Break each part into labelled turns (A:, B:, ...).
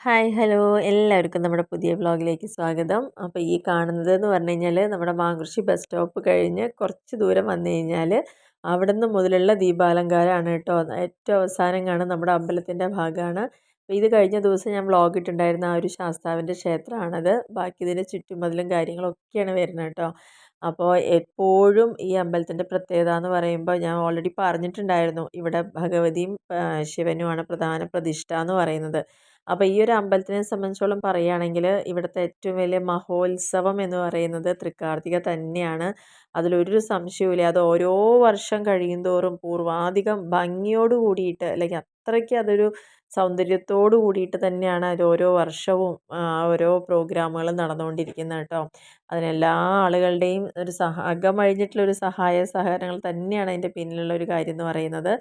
A: Hi hello. എല്ലാവർക്കും നമ്മുടെ പുതിയ വ്ളോഗിലേക്ക് സ്വാഗതം. അപ്പോൾ ഈ കാണുന്നത് എന്ന് പറഞ്ഞു കഴിഞ്ഞാൽ നമ്മുടെ മാങ്കൃഷി ബസ് സ്റ്റോപ്പ് കഴിഞ്ഞ് കുറച്ച് ദൂരം വന്നു കഴിഞ്ഞാൽ അവിടെ നിന്ന് മുതലുള്ള ദീപാലങ്കാരമാണ് കേട്ടോ. ഏറ്റവും അവസാനം കാണും നമ്മുടെ അമ്പലത്തിന്റെ ഭാഗമാണ്. അപ്പോൾ ഇത് കഴിഞ്ഞ ദിവസം ഞാൻ വ്ളോഗ് ഇട്ടുണ്ടായിരുന്ന ആ ഒരു ശാസ്താവിന്റെ ക്ഷേത്രമാണത്. ബാക്കി ഇതിന്റെ ചുറ്റുമതിലും കാര്യങ്ങളൊക്കെയാണ് വരുന്നത് കേട്ടോ. അപ്പോൾ എപ്പോഴും ഈ അമ്പലത്തിന്റെ പ്രത്യേകത എന്ന് പറയുമ്പോൾ ഞാൻ ഓൾറെഡി പറഞ്ഞിട്ടുണ്ടായിരുന്നു. ഇവിടെ ഭഗവതിയും ശിവനുമാണ് പ്രധാന പ്രതിഷ്ഠ എന്ന് പറയുന്നത്. അപ്പോൾ ഈ ഒരു അമ്പലത്തിനെ സംബന്ധിച്ചോളം പറയുകയാണെങ്കിൽ ഇവിടുത്തെ ഏറ്റവും വലിയ മഹോത്സവം എന്ന് പറയുന്നത് തൃക്കാർത്തിക തന്നെയാണ്. അതിലൊരു സംശയവുമില്ല. അത് ഓരോ വർഷം കഴിയുന്തോറും പൂർവാധികം ഭംഗിയോട് കൂടിയിട്ട് അല്ലെങ്കിൽ അത്രയ്ക്ക് അതൊരു സൗന്ദര്യത്തോട് കൂടിയിട്ട് തന്നെയാണ് അത് ഓരോ വർഷവും ഓരോ പ്രോഗ്രാമുകൾ നടന്നുകൊണ്ടിരിക്കുന്നത് കേട്ടോ. അതിനെല്ലാ ആളുകളുടെയും ഒരു സഹ അകമഴിഞ്ഞിട്ടുള്ള ഒരു സഹായ സഹകരണങ്ങൾ തന്നെയാണ് അതിന്റെ പിന്നിലുള്ള ഒരു കാര്യം എന്ന് പറയുന്നത്.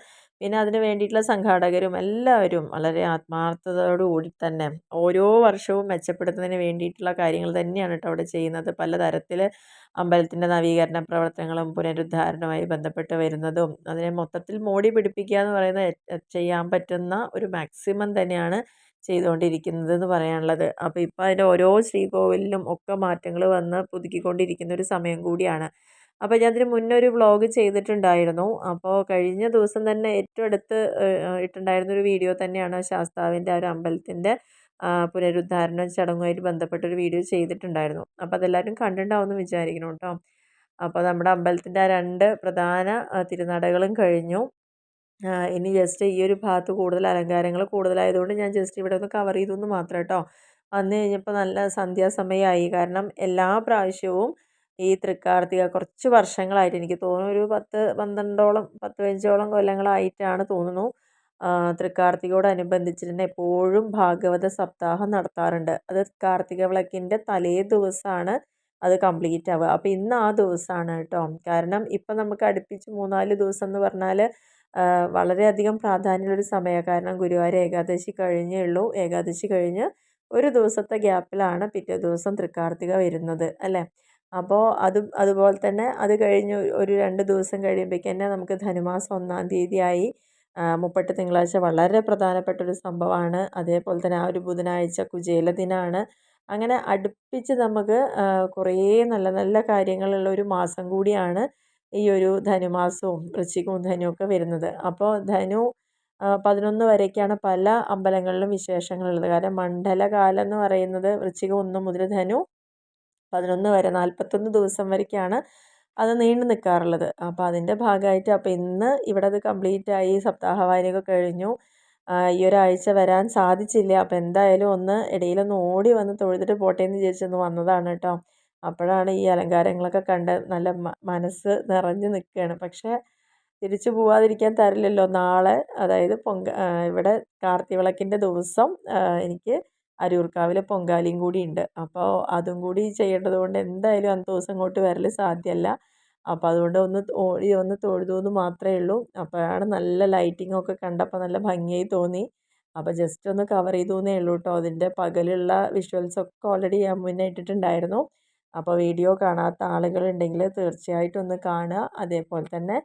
A: പിന്നെ അതിന് വേണ്ടിയിട്ടുള്ള സംഘാടകരും എല്ലാവരും വളരെ ആത്മാർത്ഥതയോടുകൂടി തന്നെ ഓരോ വർഷവും മെച്ചപ്പെടുത്തുന്നതിന് വേണ്ടിയിട്ടുള്ള കാര്യങ്ങൾ തന്നെയാണ് കേട്ടോ അവിടെ ചെയ്യുന്നത്. പലതരത്തിൽ അമ്പലത്തിന്റെ നവീകരണ പ്രവർത്തനങ്ങളും പുനരുദ്ധാരണവുമായി ബന്ധപ്പെട്ട് വരുന്നതും അതിനെ മൊത്തത്തിൽ മോടി പിടിപ്പിക്കുക എന്ന് പറയുന്ന ചെയ്യാൻ പറ്റുന്ന ഒരു മാക്സിമം തന്നെയാണ് ചെയ്തുകൊണ്ടിരിക്കുന്നത് എന്ന് പറയാനുള്ളത്. അപ്പോൾ ഇപ്പോൾ അതിന്റെ ഓരോ ശ്രീകോവിലിലും ഒക്കെ മാറ്റങ്ങൾ വന്ന് പുതുക്കിക്കൊണ്ടിരിക്കുന്ന ഒരു സമയം കൂടിയാണ്. അപ്പോൾ ഞാൻ ഇതിന് മുന്നേ ഒരു വ്ളോഗ് ചെയ്തിട്ടുണ്ടായിരുന്നു. അപ്പോൾ കഴിഞ്ഞ ദിവസം തന്നെ ഏറ്റവും അടുത്ത് ഇട്ടുണ്ടായിരുന്ന ഒരു വീഡിയോ തന്നെയാണ് ശാസ്താവിന്റെ ആ ഒരു അമ്പലത്തിന്റെ പുനരുദ്ധാരണ ചടങ്ങുമായിട്ട് ബന്ധപ്പെട്ടൊരു വീഡിയോ ചെയ്തിട്ടുണ്ടായിരുന്നു. അപ്പോൾ അതെല്ലാവരും കണ്ടിട്ടുണ്ടാവുമെന്ന് വിചാരിക്കണം കേട്ടോ. അപ്പോൾ നമ്മുടെ അമ്പലത്തിന്റെ ആ രണ്ട് പ്രധാന തിരുനടകളും കഴിഞ്ഞു. ഇനി ജസ്റ്റ് ഈ ഒരു ഭാഗത്ത് കൂടുതൽ അലങ്കാരങ്ങൾ കൂടുതലായതുകൊണ്ട് ഞാൻ ജസ്റ്റ് ഇവിടെ ഒന്ന് കവർ ചെയ്തു എന്ന് മാത്രം കേട്ടോ. വന്നു കഴിഞ്ഞപ്പോൾ നല്ല സന്ധ്യാസമയമായി. കാരണം എല്ലാ പ്രാവശ്യവും ഈ തൃക്കാർത്തിക കുറച്ച് വർഷങ്ങളായിട്ട് എനിക്ക് തോന്നുന്നു ഒരു പത്ത് പന്ത്രണ്ടോളം പത്ത് പതിനഞ്ചോളം കൊല്ലങ്ങളായിട്ടാണ് തോന്നുന്നു. തൃക്കാർത്തികയോടനുബന്ധിച്ചിട്ട് എപ്പോഴും ഭാഗവത സപ്താഹം നടത്താറുണ്ട്. അത് കാർത്തിക വിളക്കിന്റെ തലേ ദിവസമാണ് അത് കംപ്ലീറ്റ് ആവുക. അപ്പോൾ ഇന്ന് ആ ദിവസമാണ് കേട്ടോ. കാരണം ഇപ്പം നമുക്ക് അടുപ്പിച്ച് മൂന്നാൽ ദിവസം എന്ന് പറഞ്ഞാൽ വളരെയധികം പ്രാധാന്യമുള്ളൊരു സമയമാണ്. കാരണം ഗുരുവായൂർ ഏകാദശി കഴിഞ്ഞേ ഉള്ളൂ. ഏകാദശി കഴിഞ്ഞ് ഒരു ദിവസത്തെ ഗ്യാപ്പിലാണ് പിറ്റേ ദിവസം തൃക്കാർത്തിക വരുന്നത് അല്ലേ? അപ്പോൾ അതും അതുപോലെ തന്നെ അത് കഴിഞ്ഞ് ഒരു രണ്ട് ദിവസം കഴിയുമ്പോഴേക്ക് തന്നെ നമുക്ക് ധനുമാസം ഒന്നാം തീയതിയായി. മുപ്പട്ട് തിങ്കളാഴ്ച വളരെ പ്രധാനപ്പെട്ട ഒരു സംഭവമാണ്. അതേപോലെ തന്നെ ആ ഒരു ബുധനാഴ്ച കുചേല ദിനമാണ് അങ്ങനെ അടുപ്പിച്ച് നമുക്ക് കുറേ നല്ല നല്ല കാര്യങ്ങളുള്ള ഒരു മാസം കൂടിയാണ് ഈ ഒരു ധനുമാസവും വൃശ്ചികവും ധനുവൊക്കെ വരുന്നത്. അപ്പോൾ ധനു പതിനൊന്ന് വരെയൊക്കെയാണ് പല അമ്പലങ്ങളിലും വിശേഷങ്ങളുള്ളത്. കാരണം മണ്ഡലകാലം എന്ന് പറയുന്നത് വൃശ്ചികം ഒന്ന് മുതൽ ധനു പതിനൊന്ന് വരെ നാൽപ്പത്തൊന്ന് ദിവസം വരേക്കാണ് അത് നീണ്ടു നിൽക്കാറുള്ളത് അപ്പോൾ അതിന്റെ ഭാഗമായിട്ട് അപ്പോൾ ഇന്ന് ഇവിടെ അത് കംപ്ലീറ്റ് ആയി സപ്താഹ വായനയൊക്കെ കഴിഞ്ഞു. ഈ ഒരാഴ്ച വരാൻ സാധിച്ചില്ല. അപ്പോൾ എന്തായാലും ഒന്ന് ഇടയിലൊന്ന് ഓടി വന്ന് തൊഴുതിട്ട് പോട്ടെ എന്ന് വിചാരിച്ചൊന്ന് വന്നതാണ് കേട്ടോ അപ്പോഴാണ് ഈ അലങ്കാരങ്ങളൊക്കെ കണ്ട് നല്ല മനസ്സ് നിറഞ്ഞു നിൽക്കുകയാണ് പക്ഷേ തിരിച്ചു പോവാതിരിക്കാൻ തരില്ലല്ലോ. നാളെ അതായത് പൊങ്ക ഇവിടെ കാർത്തിവിളക്കിന്റെ ദിവസം എനിക്ക് അരൂർക്കാവിൽ പൊങ്കാലയും കൂടി ഉണ്ട്. അപ്പോൾ അതും കൂടി ചെയ്യേണ്ടത് കൊണ്ട് എന്തായാലും അന്നത്തെ ദിവസം ഇങ്ങോട്ട് വരൽ സാധ്യമല്ല അപ്പോൾ അതുകൊണ്ട് ഒന്ന് ഒന്ന് തൊഴുതു എന്ന് മാത്രമേ ഉള്ളൂ. അപ്പോഴാണ് നല്ല ലൈറ്റിംഗ് ഒക്കെ കണ്ടപ്പോൾ നല്ല ഭംഗിയായി തോന്നി. അപ്പോൾ ജസ്റ്റ് ഒന്ന് കവർ ചെയ്തു എന്നേ ഉള്ളൂ കേട്ടോ അതിന്റെ പകലുള്ള വിഷ്വൽസ് ഒക്കെ ഓൾറെഡി ഞാൻ മുന്നേ ഇട്ടിട്ടുണ്ടായിരുന്നു. അപ്പോൾ വീഡിയോ കാണാത്ത ആളുകളുണ്ടെങ്കിൽ തീർച്ചയായിട്ടും ഒന്ന് കാണുക. അതേപോലെ തന്നെ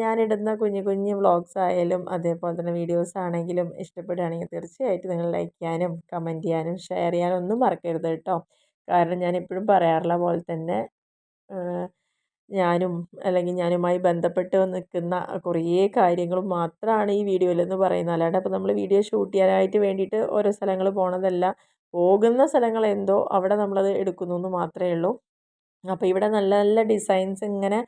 A: ഞാനിടുന്ന കുഞ്ഞു കുഞ്ഞു വ്ളോഗ്സ് ആയാലും അതേപോലെ തന്നെ വീഡിയോസ് ആണെങ്കിലും ഇഷ്ടപ്പെടുകയാണെങ്കിൽ തീർച്ചയായിട്ടും നിങ്ങൾ ലൈക്ക് ചെയ്യാനും കമന്റ് ചെയ്യാനും ഷെയർ ചെയ്യാനും ഒന്നും മറക്കരുത് കേട്ടോ. കാരണം ഞാൻ എപ്പോഴും പറയാറുള്ള പോലെ തന്നെ ഞാനും അല്ലെങ്കിൽ ഞാനുമായി ബന്ധപ്പെട്ട് നിൽക്കുന്ന കുറേ കാര്യങ്ങൾ മാത്രമാണ് ഈ വീഡിയോയിലെന്ന് പറയുന്നത്. അല്ലാണ്ട് അപ്പോൾ നമ്മൾ വീഡിയോ ഷൂട്ട് ചെയ്യാനായിട്ട് വേണ്ടിയിട്ട് ഓരോ സ്ഥലങ്ങൾ പോണതല്ല പോകുന്ന സ്ഥലങ്ങൾ എന്തോ അവിടെ നമ്മളത് എടുക്കുന്നു എന്ന് മാത്രമേ ഉള്ളൂ. അപ്പോൾ ഇവിടെ നല്ല നല്ല ഡിസൈൻസ് ഇങ്ങനെ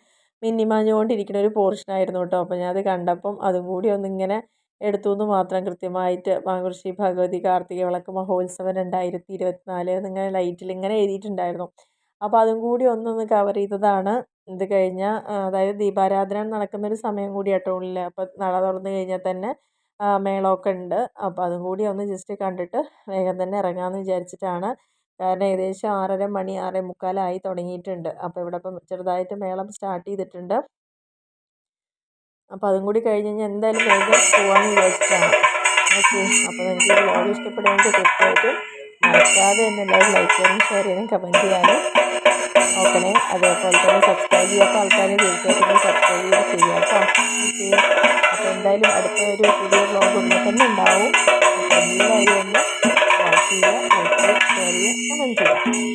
A: മിന്നിമാഞ്ഞുകൊണ്ടിരിക്കുന്ന ഒരു പോർഷനായിരുന്നു കേട്ടോ അപ്പോൾ ഞാനത് കണ്ടപ്പം അതും കൂടി ഒന്നിങ്ങനെ എടുത്തു എന്ന് മാത്രം കൃത്യമായിട്ട് മാങ്കുറിശ്ശി ഭഗവതി കാർത്തിക വിളക്ക് മഹോത്സവം രണ്ടായിരത്തി ഇരുപത്തിനാല് എന്നിങ്ങനെ ലൈറ്റിൽ ഇങ്ങനെ എഴുതിയിട്ടുണ്ടായിരുന്നു. അപ്പോൾ അതും കൂടി ഒന്നൊന്ന് കവർ ചെയ്തതാണ്. ഇത് കഴിഞ്ഞാൽ അതായത് ദീപാരാധന നടക്കുന്ന ഒരു സമയം കൂടി കേട്ടോ ഉള്ളിൽ അപ്പോൾ നട തുറന്ന് കഴിഞ്ഞാൽ തന്നെ മേളമൊക്കെ ഉണ്ട്. അപ്പോൾ അതും കൂടി ഒന്ന് ജസ്റ്റ് കണ്ടിട്ട് വേഗം തന്നെ ഇറങ്ങാമെന്ന് വിചാരിച്ചിട്ടാണ് കാരണം ഏകദേശം ആറര മണി ആറേ മുക്കാലായി തുടങ്ങിയിട്ടുണ്ട്. അപ്പോൾ ഇവിടെ ഇപ്പം ചെറുതായിട്ട് മേളം സ്റ്റാർട്ട് ചെയ്തിട്ടുണ്ട്. അപ്പോൾ അതും കൂടി കഴിഞ്ഞ് കഴിഞ്ഞാൽ എന്തായാലും വേഗം പോകാമെന്ന് വിചാരിച്ചിട്ടാണ്. ഓക്കെ അപ്പോൾ നിങ്ങൾക്ക് ഈ വ്ലോഗ് ഇഷ്ടപ്പെടുമെങ്കിൽ തീർച്ചയായിട്ടും മറക്കാതെ തന്നെ എല്ലാവരും ലൈക്ക് ചെയ്യാനും ഷെയർ ചെയ്യാനും കമന്റ് ചെയ്യാനും നോക്കണേ അതേപോലെ തന്നെ സബ്സ്ക്രൈബ് ചെയ്യാത്ത ആൾക്കാർ തീർച്ചയായിട്ടും സബ്സ്ക്രൈബ് ചെയ്ത് ചെയ്യുക കേട്ടോ. ഓക്കെ അപ്പോൾ എന്തായാലും അടുത്ത ഒരു പുതിയ വ്ലോഗ് ഉടനെ തന്നെ ഉണ്ടാവും. എല്ലാവരും ഒന്ന് ചെയ്യുക ലൈക്ക് ഷെയർ ചെയ്യുക കമന്റ് ചെയ്യുക